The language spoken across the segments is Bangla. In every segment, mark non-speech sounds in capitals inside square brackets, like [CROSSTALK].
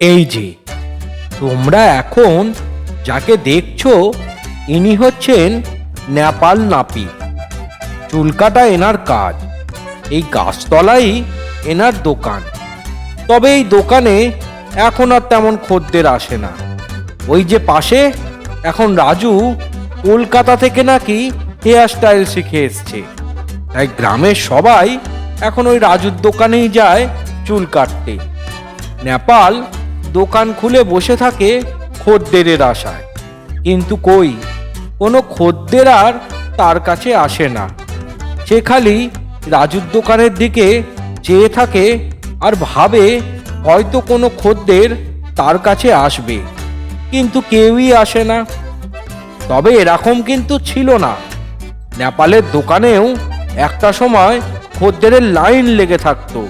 এই যে, তোমরা এখন যাকে দেখছ, ইনি হচ্ছেন নেপাল নাপি। চুলকাটা এনার কাজ। এই গাছতলাই এনার দোকান। তবে এই দোকানে এখন আর তেমন খদ্দের আসে না। ওই যে পাশে এখন রাজু কলকাতা থেকে নাকি হেয়ার স্টাইল শিখে এসছে। তাই গ্রামের সবাই এখন ওই রাজুর দোকানেই যায় চুল কাটতে। নেপাল দোকান খুলে বসে থাকে খদ্দেরের আশায়। কিন্তু কই? কোনো খদ্দের আর তার কাছে আসে না। সে খালি রাজুর দোকানের দিকে চেয়ে থাকে আর ভাবে হয়তো কোনো খদ্দের তার কাছে আসবে। কিন্তু কেউই আসে না। তবে এরকম কিন্তু ছিল না। নেপালের দোকানেও একটা সময় খদ্দেরের লাইন লেগে থাকতো।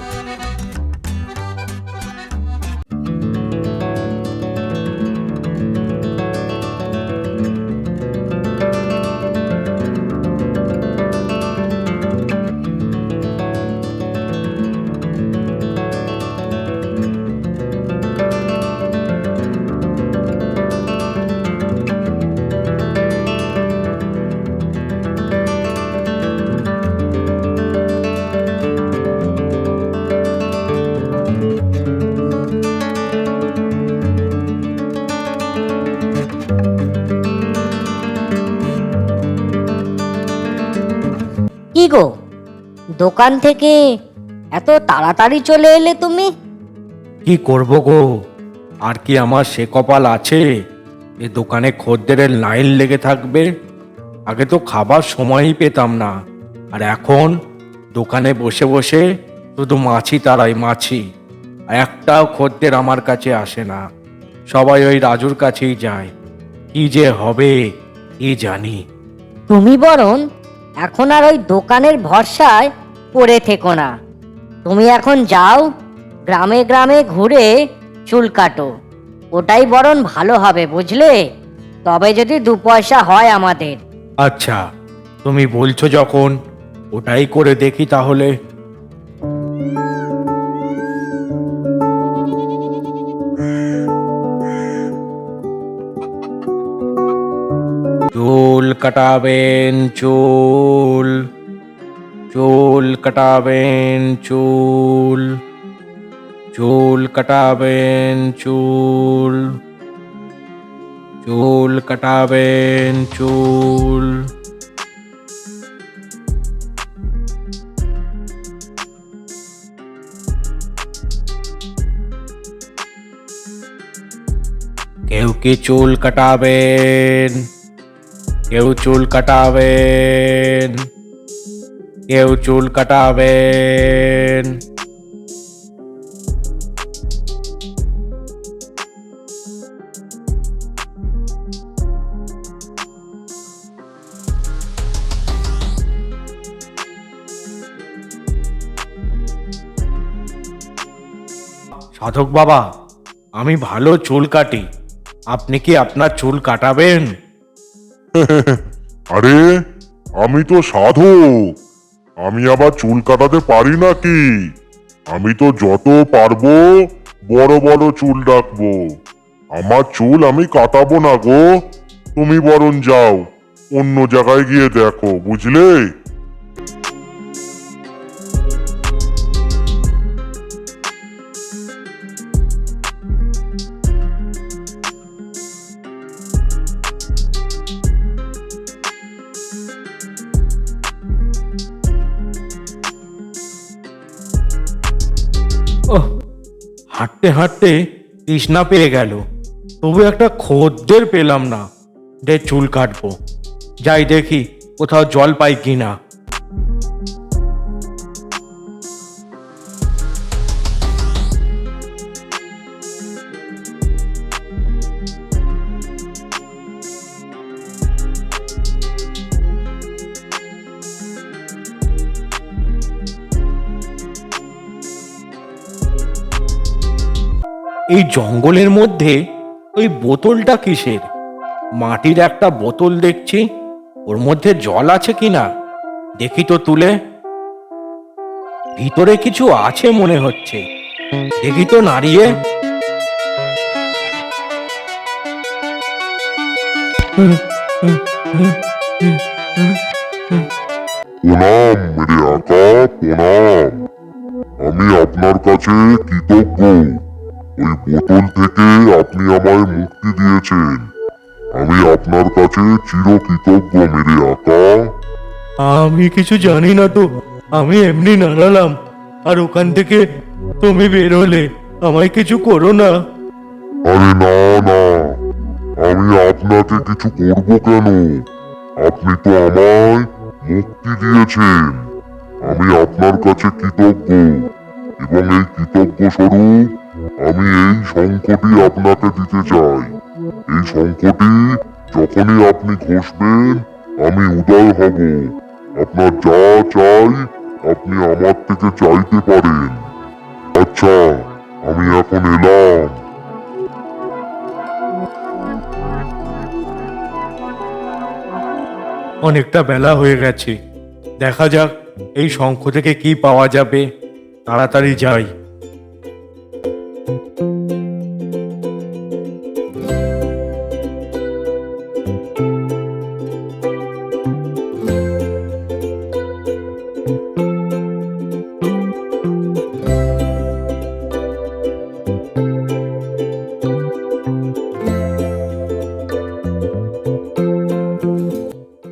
গো? দোকান থেকে এত তাড়াতাড়ি চলে এলে তুমি? কি করব গো? আর কি আমার সে কপাল আছে? এ দোকানে খদ্দেরের লাইন লেগে থাকবে। আগে তো খাবার সময়ই পেতাম না। আর এখন দোকানে বসে বসে শুধু মাছি তারাই মাছি। একটাও খদ্দের আমার কাছে আসে না। সবাই ওই রাজুর কাছেই যায়। কি যে হবে কি জানি। তুমি বরং এখন আর ওই দোকানের ভরসায় পড়ে থেকো না। তুমি এখন যাও, গ্রামে গ্রামে ঘুরে চুল কাটো। ওটাই বরং ভালো হবে, বুঝলে? তবে যদি দু পয়সা হয় আমাদের। আচ্ছা তুমি বলছো যখন, ওটাই করে দেখি তাহলে। চুল কাটাবেন চুল চুল কাটাবেন চুল চুল কাটাবেন চুল চুল কাটাবেন চুল কেউ কি চুল কাটাবেন কেউ চুল কাটাবেন, কেউ চুল কাটাবেন। সাধক বাবা, আমি ভালো চুল কাটি। আপনি কি আপনার চুল কাটাবেন? [LAUGHS] আরে, আমি তো সাধু। আমি আবার চুল কাটাতে পারি নাকি? আমি তো যত পারব বড় বড় চুল রাখব আমার চুল আমি কাটাবো না গো। তুমি বরং যাও, অন্য জায়গায় গিয়ে দেখো, বুঝলে? হাঁটতে হাঁটতে তৃষ্ণা পেয়ে গেল। তবু একটা খদ্দের পেলাম না যে চুল কাটবো। যাই দেখি কোথাও জল পাই কিনা। এই জঙ্গলের মধ্যে ওই বোতলটা কিসের? মাটির একটা বোতল দেখছি। ওর মধ্যে জল আছে কি না দেখি তো তুলে। ভিতরে কিছু আছে মনে হচ্ছে। দেখি তো নাড়িয়ে। প্রণাম আকা, প্রণাম। আমি আপনার কাছে কৃতজ্ঞ। ওই বোতল থেকে আপনি আমায় মুক্তি দিয়েছেন। আমি আপনার কাছে চিরকৃতজ্ঞ মেরে আকা। আমি কিছু জানি না তো আমি এমনি নাড়ালাম আর ওখান থেকে তুমি বেরোলে আমায় কিছু করো না। আরে না না আমি আপনাকে কিছু করব কেন? আপনি তো আমায় মুক্তি দিয়েছেন। আমি আপনার কাছে কৃতজ্ঞ এবং এই কৃতজ্ঞ স্বরূপ আমি এই শঙ্খটি আপনাকে দিতে চাই। এই শঙ্খটি যখনই আপনি ঘষবেন, আমি উদয় হব। আপনার যা চাই আপনি আমার থেকে চাইতে পারেন। আচ্ছা আমি এখন এলাম। অনেকটা বেলা হয়ে গেছে। দেখা যাক এই শঙ্খ থেকে কি পাওয়া যাবে। তাড়াতাড়ি যাই।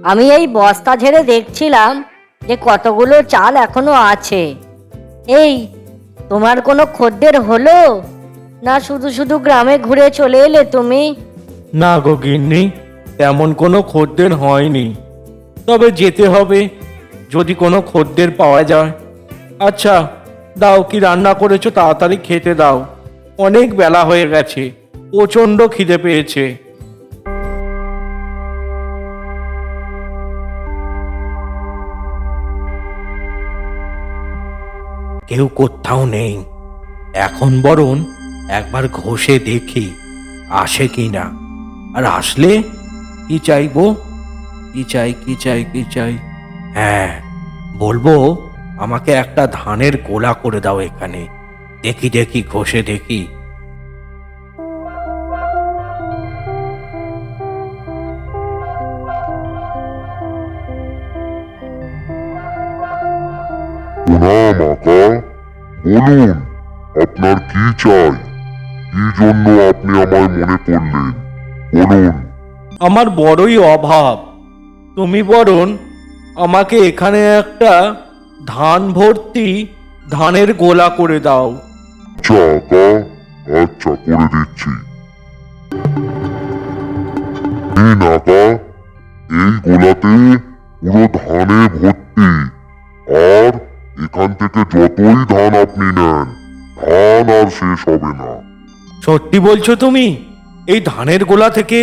আমি এই বস্তা ঝেড়ে দেখছিলাম যে কতগুলো চাল এখনও আছে। এই, তোমার কোনো খদ্দের হলো? না শুধু শুধু গ্রামে ঘুরে চলে এলে তুমি? না গো গিন্নি, তেমন কোনো খদ্দের হয়নি। তবে যেতে হবে, যদি কোনো খদ্দের পাওয়া যায়। আচ্ছা দাও কি রান্না করেছ তাড়াতাড়ি খেতে দাও। অনেক বেলা হয়ে গেছে, প্রচণ্ড খিদে পেয়েছে। কেউ কোথাও নেই। এখন বরং একবার ঘষে দেখি, আসে কি না। আর আসলে কি চাইব? কি চাই কি চাই কি চাই? হ্যাঁ বলব আমাকে একটা ধানের গোলা করে দাও এখানে। দেখি দেখি, ঘষে দেখি। বলুন আপনার কি চাই? কি জন্য আপনি আমায় মনে করলেন? বলুন। আমার বড়ই অভাব। তুমি বরং আমাকে এখানে একটা ধান ভর্তি ধানের গোলা করে দাও। আচ্ছা আকা আচ্ছা করে দিচ্ছি। নিন আকা এই গোলাতে পুরো ধানে ভর্তি। আর এখান থেকে যতই ধান আপনি নেন, ধান আর শেষ হবে না। সত্যি বলছো তুমি? এই ধানের গোলা থেকে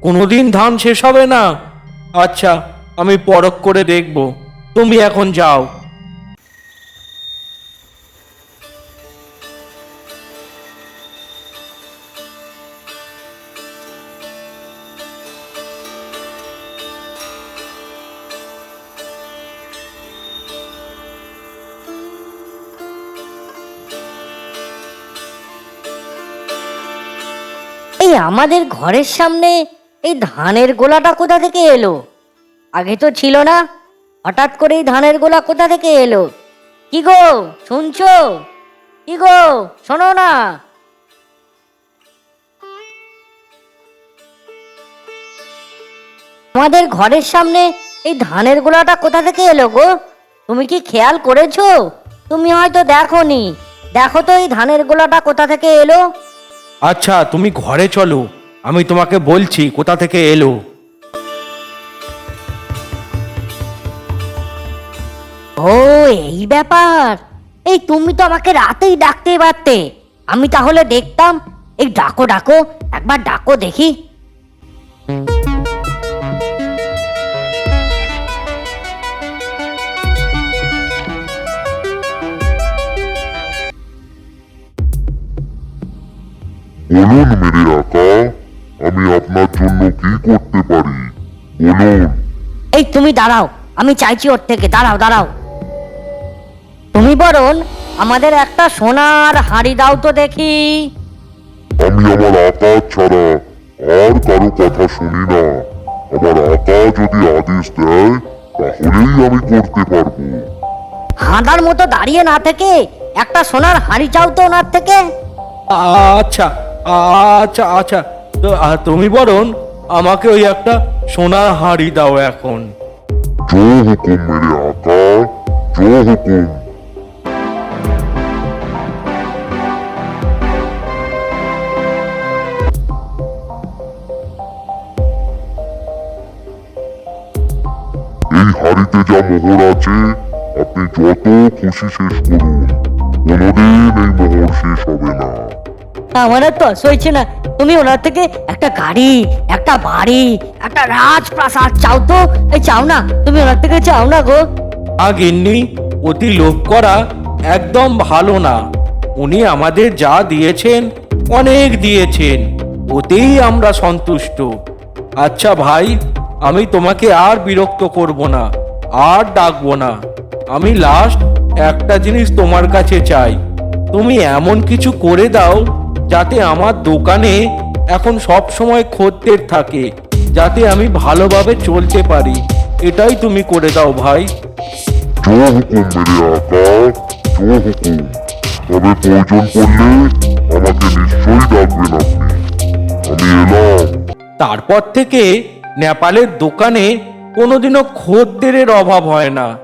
কোনোদিন ধান শেষ হবে না? আচ্ছা আমি পরখ করে দেখব। তুমি এখন যাও। আমাদের ঘরের সামনে এই ধানের গোলাটা কোথা থেকে এলো? আগে তো ছিল না। হঠাৎ করে এই ধানের গোলা কোথা থেকে এলো? কি গো, শুনছো? কি গো, শোনো না। আমাদের ঘরের সামনে এই ধানের গোলাটা কোথা থেকে এলো গো? তুমি কি খেয়াল করেছ? তুমি হয়তো দেখোনি। দেখো তো এই ধানের গোলাটা কোথা থেকে এলো? আচ্ছা তুমি ঘরে চলো। আমি তোমাকে বলছি, কোথা থেকে এলো? ও, এই ব্যাপার। এই তুমি তো আমাকে রাতেই ডাকতে পারতে। আমি তাহলে দেখতাম, এই ডাকো ডাকো, একবার ডাকো দেখি। বলুন মেরে আকা আমি আপনার জন্য কি করতে পারি? বলুন। এই তুমি দাঁড়াও আমি চাইছি ওর থেকে দাঁড়াও দাঁড়াও। তুমি বরণ আমাদের একটা সোনার হাঁড়ি দাও তো দেখি। আমি আমার আকাশ ছাড়া আর কারও কথা শুনি না। আমার আকা যদি আদেশ দেয় তাহলেই আমি করতে পারব। হাঁদার মতো দাঁড়িয়ে না থেকে একটা সোনার হাঁড়ি চাও তো ওনার থেকে? আচ্ছা আচ্ছা আচ্ছা। তো তুমি বরং আমাকে ওই একটা সোনার হাঁড়ি দাও এখন। এই হাড়িতে যা মোহর আছে, আপনি যত খুশি শেষ করুন। কোনোদিন এই মোহর শেষ হবে না। আমার আর হয়েছে না। তুমি ওনার থেকে একটা গাড়ি, একটা বাড়ি, একটা রাজপ্রাসাদ চাও তো? এই চাও না, তুমি ওনার থেকে চাও না গো। অতি লোভ করা একদম ভালো না। উনি আমাদের যা দিয়েছেন, অনেক দিয়েছেন। ওতেই আমরা সন্তুষ্ট। আচ্ছা ভাই, আমি তোমাকে আর বিরক্ত করব না, আর ডাকবো না। আমি লাস্ট একটা জিনিস তোমার কাছে চাই। তুমি এমন কিছু করে দাও যাতে আমার দোকানে এখন সব সময় খদ্দের থাকে যাতে আমি ভালোভাবে চলতে পারি। এটাই তুমি করে দাও ভাই। জো হুকুম মেরে আকা জো হুকুম। তবে প্রয়োজন পড়লে আমাকে নিশ্চয়ই ডাকবেন আপনি। আমি এলাম। তারপর থেকে নেপালের দোকানে কোনোদিনও খদ্দেরের অভাব হয় না।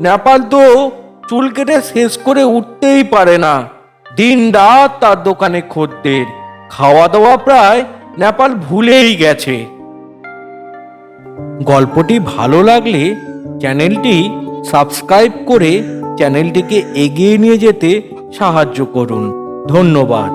নেপাল তো চুল কেটে শেষ করে উঠতেই পারে না। দিন রাত তার দোকানে খদ্দের। খাওয়া দাওয়া প্রায় নেপাল ভুলেই গেছে। গল্পটি ভালো লাগলে চ্যানেলটি সাবস্ক্রাইব করে চ্যানেলটিকে এগিয়ে নিয়ে যেতে সাহায্য করুন। ধন্যবাদ।